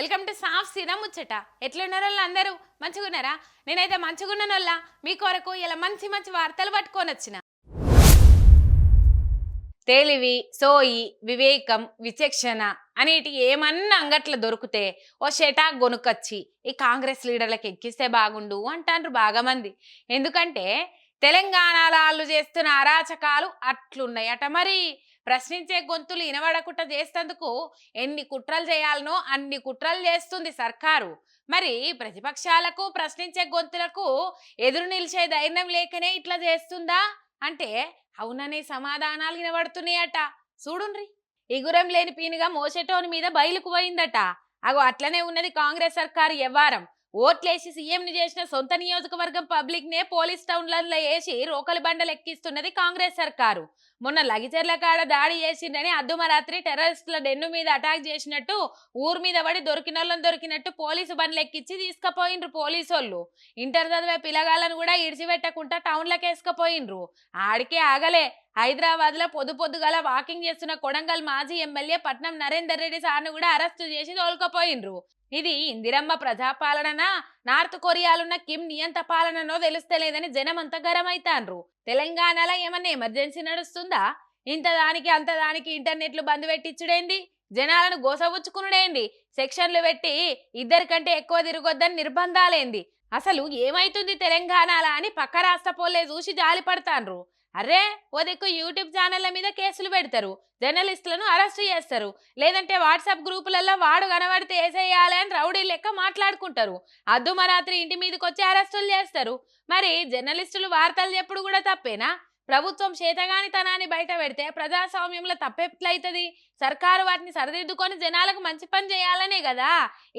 Welcome to సాఫ్ సీదా ముచ్చట. ఎట్లున్నారు వాళ్ళు అందరూ? మంచిగున్నారా? నేనైతే మంచిగున్నాను వాళ్ళ మీ కొరకు ఇలా మంచి మంచి వార్తలు పట్టుకొని వచ్చిన తెలివి సోయి వివేకం విచక్షణ అనేటి ఏమన్నా అంగట్లో దొరికితే ఓ షెటా గొనుకొచ్చి ఈ కాంగ్రెస్ లీడర్లకు ఎక్కిస్తే బాగుండు అంటారు బాగా మంది ఎందుకంటే తెలంగాణలో వాళ్ళు చేస్తున్న అరాచకాలు అట్లున్నాయట మరి. ప్రశ్నించే గొంతులు ఇనబడకుండా చేసేందుకు ఎన్ని కుట్రలు చేయాలనో అన్ని కుట్రలు చేస్తుంది సర్కారు. మరి ప్రతిపక్షాలకు ప్రశ్నించే గొంతులకు ఎదురు నిలిచే ధైర్యం లేకనే ఇట్లా చేస్తుందా? అంటే అవుననే సమాధానాలు వినబడుతున్నాయట. చూడుండ్రి. ఇగురం లేని పీనుగా మోసేటోని మీద బయలుకు పోయిందట. అగో అట్లనే ఉన్నది కాంగ్రెస్ సర్కారు ఎవ్వారం. ఓట్లేసి సీఎంని చేసిన సొంత నియోజకవర్గం పబ్లిక్ నే పోలీస్ టౌన్లలో వేసి రోకలి బండలు ఎక్కిస్తున్నది కాంగ్రెస్ సర్కారు. మొన్న లగిచర్ల కాడ దాడి చేసిండని అర్ధమరాత్రి టెర్రరిస్టుల డెన్ను మీద అటాక్ చేసినట్టు ఊరు మీద పడి దొరికిన వాళ్ళని దొరికినట్టు పోలీసు బండ్లు ఎక్కించి తీసుకుపోయిండ్రు పోలీసు వాళ్ళు ఇంటర్ చదివే పిల్లగాళ్ళను కూడా ఇడిచిపెట్టకుండా టౌన్లకు వేసుకుపోయిండ్రు. ఆడికే ఆగలే. హైదరాబాద్లో పొద్దు పొద్దుగల వాకింగ్ చేస్తున్న కొడంగల్ మాజీ ఎమ్మెల్యే పట్నం నరేందర్ రెడ్డి సార్ను కూడా అరెస్టు చేసి తోలుకపోయిండ్రు. ఇది ఇందిరమ్మ ప్రజాపాలననా? నార్త్ కొరియాలున్న కిమ్ నియంత పాలననో తెలుస్తలేదని జనం అంత గరమైతాన్రు. తెలంగాణలో ఏమన్నా ఎమర్జెన్సీ నడుస్తుందా? ఇంత దానికి అంత దానికి ఇంటర్నెట్లు బంద్ పెట్టించుడేంది? జనాలను గోసబుచ్చుకునుడేంది సెక్షన్లు పెట్టి ఇద్దరికంటే ఎక్కువ తిరగొద్దని నిర్బంధాలేంది? అసలు ఏమైతుంది తెలంగాణలో అని పక్క రాష్ట్ర పోలే చూసి జాలి పడతాన్రు అరే ఓ దిక్కు యూట్యూబ్ ఛానళ్ళ మీద కేసులు పెడతారు. జర్నలిస్టులను అరెస్ట్ చేస్తారు. లేదంటే వాట్సాప్ గ్రూపులలో వాడు కనబడితే వేసేయాలి అని రౌడీ లెక్క మాట్లాడుకుంటారు. అద్దుమరాత్రి ఇంటి మీదకి వచ్చి అరెస్టులు చేస్తారు. మరి జర్నలిస్టులు వార్తలు చెప్పుడు కూడా తప్పేనా? ప్రభుత్వం చేతగానితనాన్ని బయట పెడితే ప్రజాస్వామ్యంలో తప్పెట్లయితుంది సర్కారు వాటిని సరిదిద్దుకొని జనాలకు మంచి పని చేయాలనే కదా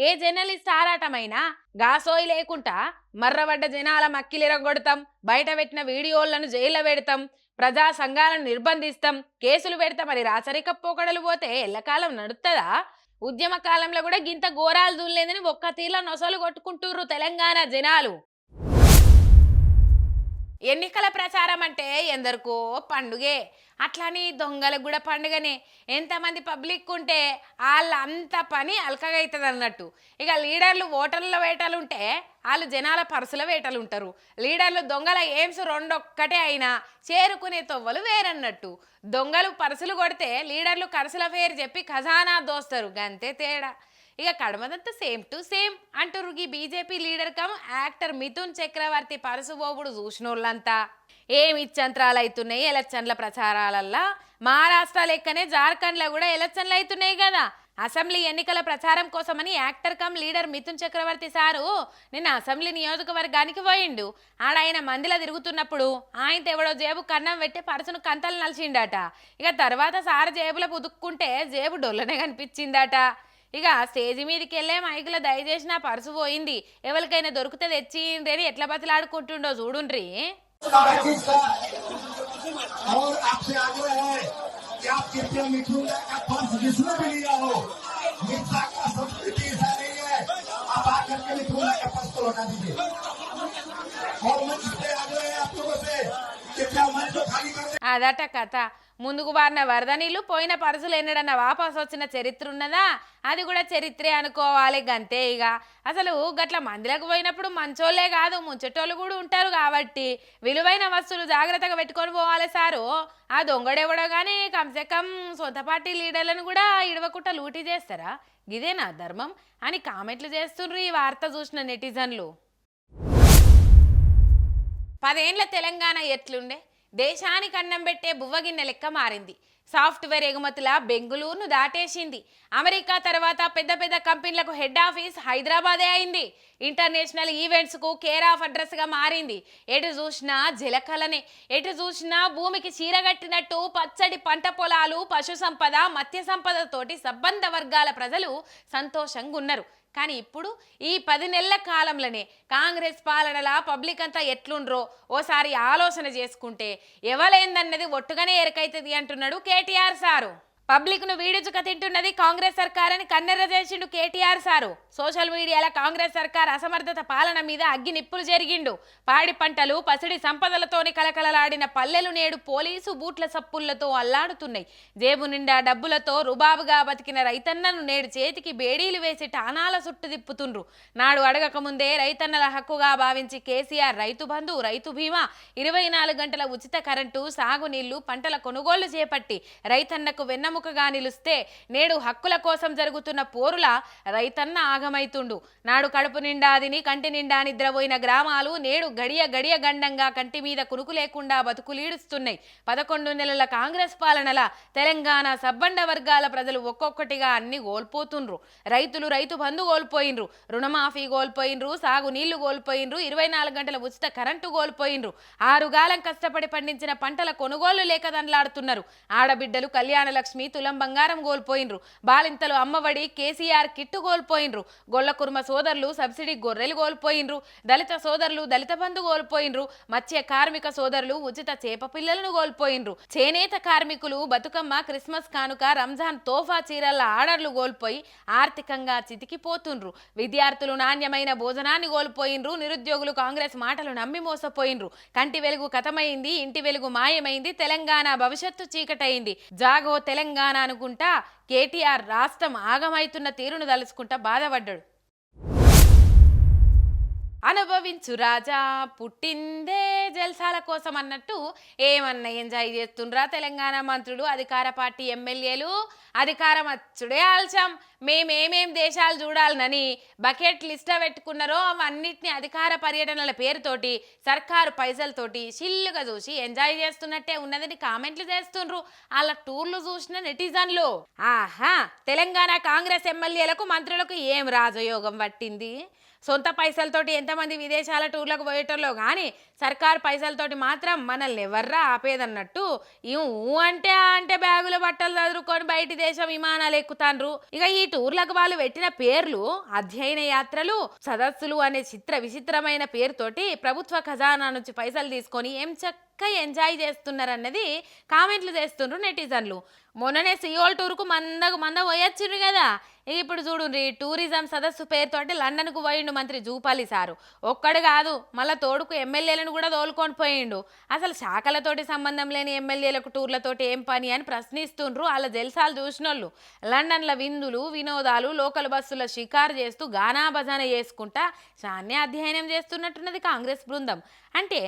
ఏ జర్నలిస్ట్ ఆరాటమైనా? గాసోయి లేకుండా మర్రబడ్డ జనాల మక్కిలిరగొడతాం బయట పెట్టిన వీడియోలను జైల్లో పెడతాం ప్రజా సంఘాలను నిర్బంధిస్తాం కేసులు పెడతాం మరి రాచరిక పోకడలు పోతే ఎల్లకాలం నడుతుందా ఉద్యమ కాలంలో కూడా గింత ఘోరాలు దూలేదని ఒక్క తీర్ల నొసలు కొట్టుకుంటుర్రు తెలంగాణ జనాలు. ఎన్నికల ప్రచారం అంటే ఎందరికో పండుగే. అట్లని దొంగలకు కూడా పండుగనే. ఎంతమంది పబ్లిక్ ఉంటే వాళ్ళంత పని అల్కగా అన్నట్టు ఇక లీడర్లు ఓటర్ల వేటలు ఉంటే వాళ్ళు జనాల పరుసుల వేటలు ఉంటారు లీడర్లు దొంగల ఎయిమ్స్ రెండొక్కటే అయినా చేరుకునే తొవ్వలు వేరన్నట్టు. దొంగలు పరుసులు కొడితే లీడర్లు కరసుల పేరు చెప్పి ఖజానా దోస్తారు. గంతే తేడా. ఇక కడమదంతా సేమ్ టు సేమ్ అంటారు ఈ BJP leader cum actor Mithun Chakraborty పరుసుబోబుడు చూసిన వాళ్ళంతా ఏమి ఇచ్చంత్రాలు అవుతున్నాయి ఎలక్షన్ల ప్రచారాలల్లా? మహారాష్ట్ర లెక్కనే జార్ఖండ్లో కూడా ఎలక్షన్లు అవుతున్నాయి కదా. అసెంబ్లీ ఎన్నికల ప్రచారం కోసమని actor cum leader Mithun Chakraborty sir నిన్న అసెంబ్లీ నియోజకవర్గానికి పోయిండు. ఆడ ఆయన మందిలో తిరుగుతున్నప్పుడు ఆయన ఎవడో జేబు కన్నం పెట్టి పరుసును కంతలు నలిచిండట. ఇక తర్వాత సారు జేబులో పుదుక్కుంటే జేబు డొల్లనే కనిపించిందట. ఇక స్టేజ్ మీదకి వెళ్ళే మైకులో దయచేసి నా పర్సు పోయింది. ఎవరికైనా దొరికితే అని ఎట్లా బతలాడుకుంటుండో చూడుండ్రి. అదట కథ. ముందుకు వారిన వరద నీళ్ళు పోయిన పరుసులేనడన్న ఎన్నడన్నా వాపస్ వచ్చిన చరిత్ర ఉన్నదా? అది కూడా చరిత్రే అనుకోవాలి గంతే ఇక అసలు గట్ల మందిలకు పోయినప్పుడు మంచోళ్ళే కాదు ముంచెటోళ్ళు కూడా ఉంటారు కాబట్టి విలువైన వస్తువులు జాగ్రత్తగా పెట్టుకొని పోవాలి సారు. ఆ దొంగడెవడో కానీ కమ్సే కమ్ సొంత పార్టీ లీడర్లను కూడా ఇడవకుండా లూటీ చేస్తారా? ఇదేనా ధర్మం? అని కామెంట్లు చేస్తుండ్రు ఈ వార్త చూసిన నెటిజన్లు. పదేండ్ల తెలంగాణ ఎట్లుండే? దేశానికి అన్నం పెట్టే బువ్వగిన్నె లెక్క మారింది. సాఫ్ట్వేర్ ఎగుమతుల బెంగుళూరును దాటేసింది. అమెరికా తర్వాత పెద్ద పెద్ద కంపెనీలకు హెడ్ ఆఫీస్ హైదరాబాదే అయింది. ఇంటర్నేషనల్ ఈవెంట్స్కు కేర్ ఆఫ్ అడ్రస్గా మారింది. ఎటు చూసినా జలకలనే ఎటు చూసినా భూమికి చీరగట్టినట్టు పచ్చడి పంట పొలాలు పశు సంపద మత్స్య సంపదతోటి సంబంధ వర్గాల ప్రజలు సంతోషంగా ఉన్నారు కానీ ఇప్పుడు ఈ పది నెలల కాలంలోనే కాంగ్రెస్ పాలనలా పబ్లిక్ అంతా ఎట్లుండ్రో ఓసారి ఆలోచన చేసుకుంటే ఎవలేందన్నది ఒట్టుగానే ఎరకైతుంది అంటున్నాడు కేటీఆర్ సారు. పబ్లిక్ను వీడుచుక తింటున్నది కాంగ్రెస్ సర్కార్ అని కన్నెర్ర చేసిండు కేటీఆర్ సారు. సోషల్ మీడియాలో కాంగ్రెస్ సర్కార్ అసమర్థత పాలన మీద అగ్గి నిప్పులు జరిగిండు. పాడి పంటలు పసిడి సంపదలతోని కలకలలాడిన పల్లెలు నేడు పోలీసు బూట్ల సప్పుళ్ళతో అల్లాడుతున్నాయి. జేబు నిండా డబ్బులతో రుబాబుగా బతికిన రైతన్నను నేడు చేతికి బేడీలు వేసి టానాల చుట్టు తిప్పుతుండ్రు. నాడు అడగక ముందే రైతన్నల హక్కుగా భావించి కేసీఆర్ రైతు బంధు రైతు బీమా ఇరవై నాలుగు గంటల ఉచిత కరెంటు సాగునీళ్ళు పంటల కొనుగోలు చేపట్టి రైతన్నకు వెన్నము వెన్నెముకగా నిలుస్తే నేడు హక్కుల కోసం జరుగుతున్న పోరుల రైతన్న ఆగమైతుండు. నాడు కడుపు నిండా అదిని కంటి నిండా నిద్రపోయిన గ్రామాలు నేడు గడియ గడియ గండంగా కంటి మీద కునుకు లేకుండా బతుకులీడుస్తున్నాయి. పదకొండు నెలల కాంగ్రెస్ పాలనల తెలంగాణ సబ్బండ వర్గాల ప్రజలు ఒక్కొక్కటిగా అన్ని కోల్పోతుండ్రు. రైతులు రైతు బంధు కోల్పోయినరు రుణమాఫీ కోల్పోయినరు సాగు నీళ్ళు కోల్పోయినరు ఇరవై నాలుగు గంటల ఉచిత కరెంటు కోల్పోయినరు ఆరుగాలం కష్టపడి పండించిన పంటల కొనుగోళ్ళు లేక దండలాడుతున్నారు. ఆడబిడ్డలు కళ్యాణ లక్ష్మి తులం బంగారం కోల్పోయినరు. బాలింతలు అమ్మఒడి కేసీఆర్ కిట్టు కోల్పోయినరు. గొల్లకుర్మ సోదరులు సబ్సిడీ గొర్రెలు కోల్పోయినరు. దళిత సోదరులు దళిత బంధు కోల్పోయినరు. మత్స్య కార్మిక సోదరులు ఉచిత చేప పిల్లలను కోల్పోయినరు. చేనేత కార్మికులు బతుకమ్మ క్రిస్మస్ కానుక రంజాన్ తోఫా చీరల ఆర్డర్లు కోల్పోయి ఆర్థికంగా చితికిపోతుండ్రు. విద్యార్థులు నాణ్యమైన భోజనాన్ని కోల్పోయినరు. నిరుద్యోగులు కాంగ్రెస్ మాటలు నమ్మి మోసపోయినరు. కంటి వెలుగు కథమైంది ఇంటి వెలుగు మాయమైంది తెలంగాణ భవిష్యత్తు చీకటైంది. జాగో తెలంగాణ అనుకుంటా కేటీఆర్ రాష్ట్రం ఆగమైతున్న తీరును తలుచుకుంటా బాధపడ్డాడు. అనుభవించు రాజా పుట్టిందే జల్సాల కోసం అన్నట్టు ఏమన్నా ఎంజాయ్ చేస్తుండ్రా తెలంగాణ మంత్రులు అధికార పార్టీ ఎమ్మెల్యేలు? అధికారం అచ్చుడే ఆల్చాం. మేమేమేం దేశాలు చూడాలనని బకెట్ లిస్ట్ పెట్టుకున్నారో అవన్నిటిని అధికార పర్యటనల పేరుతోటి సర్కారు పైసలతోటి చిల్లుగా చూసి ఎంజాయ్ చేస్తున్నట్టే ఉన్నదని కామెంట్లు చేస్తుండ్రు. వాళ్ళ టూర్లు చూసిన నెటిజన్లు. ఆహా! తెలంగాణ కాంగ్రెస్ ఎమ్మెల్యేలకు మంత్రులకు ఏం రాజయోగం పట్టింది? సొంత పైసలతోటి ఎంతమంది విదేశాల టూర్లకు పోయేటోళ్ళో కానీ సర్కార్ పైసలతోటి మాత్రం మనల్ని ఎవర్రా ఆపేదన్నట్టు ఈ ఊ అంటే అంటే బ్యాగుల బట్టలు చదువుకొని బయటి దేశం విమానాలు ఎక్కుతాండ్రు ఇక ఈ టూర్లకు వాళ్ళు పెట్టిన పేర్లు అధ్యయన యాత్రలు సదస్సులు అనే చిత్ర విచిత్రమైన పేరుతోటి ప్రభుత్వ ఖజానా నుంచి పైసలు తీసుకొని ఎంచక్క ఎంజాయ్ చేస్తున్నారన్నది కామెంట్లు చేస్తుండ్రు నెటిజన్లు. మొన్ననే సియోల్ టూర్కు మందకు మంద పోయొచ్చిండ్రు కదా. ఇక ఇప్పుడు చూడుండ్రి టూరిజం సదస్సు పేరుతోటి లండన్కు పోయిండు మంత్రి జూపాలి సారు. ఒక్కడు కాదు మళ్ళా తోడుకు ఎమ్మెల్యేలను కూడా తోలుకొని పోయిండు. అసలు శాఖలతోటి సంబంధం లేని ఎమ్మెల్యేలకు టూర్లతోటి ఏం పని అని ప్రశ్నిస్తుండ్రు. వాళ్ళ జల్సాలు చూసినోళ్ళు. లండన్ల విందులు వినోదాలు లోకల్ బస్సుల షికారు చేస్తూ గానా భజన చేసుకుంటా చాన్నే అధ్యయనం చేస్తున్నట్టున్నది కాంగ్రెస్ బృందం. అంటే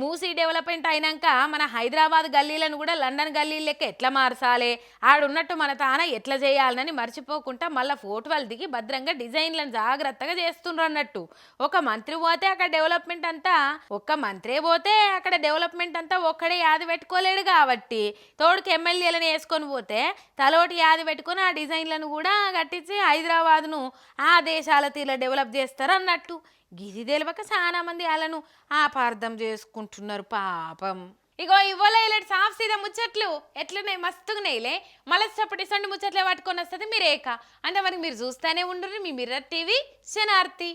మూసీ డెవలప్మెంట్ అయినాక మన హైదరాబాద్ గల్లీలను కూడా లండన్ గల్లీ లెక్క ఎట్లా మార్చాలి? ఆడున్నట్టు మన తాన ఎట్లా చేయాలని మర్చిపోకుండా మళ్ళీ ఫోటోలు దిగి భద్రంగా డిజైన్లను జాగ్రత్తగా చేస్తుండ్రు అన్నట్టు. ఒక మంత్రి పోతే అక్కడ డెవలప్మెంట్ అంతా ఒక్క మంత్రే పోతే అక్కడ డెవలప్మెంట్ అంతా ఒక్కడే యాది పెట్టుకోలేడు కాబట్టి. తోడుకి ఎమ్మెల్యేలను వేసుకొని పోతే తలోటి యాది పెట్టుకొని ఆ డిజైన్లను కూడా కట్టించి హైదరాబాద్ను ఆ దేశాల తీరులో డెవలప్ చేస్తారు అన్నట్టు. గిది తెలియక చాలా మంది వాళ్ళను ఆపార్థం చేసుకుంటున్నారు పాపం. ఇగో ఇవ్వలే ఇలాంటి సాఫ్ సీదా ముచ్చట్లు. ఎట్లున్నాయి? మస్తుగున్నాయిలే. మళ్ళీ చప్పటి సండి ముచ్చట్లే పట్టుకొని వస్తుంది మీరేక. అంటే మరి మీరు చూస్తూనే ఉండరు మీ మిర్రర్ టీవీ శనార్తి.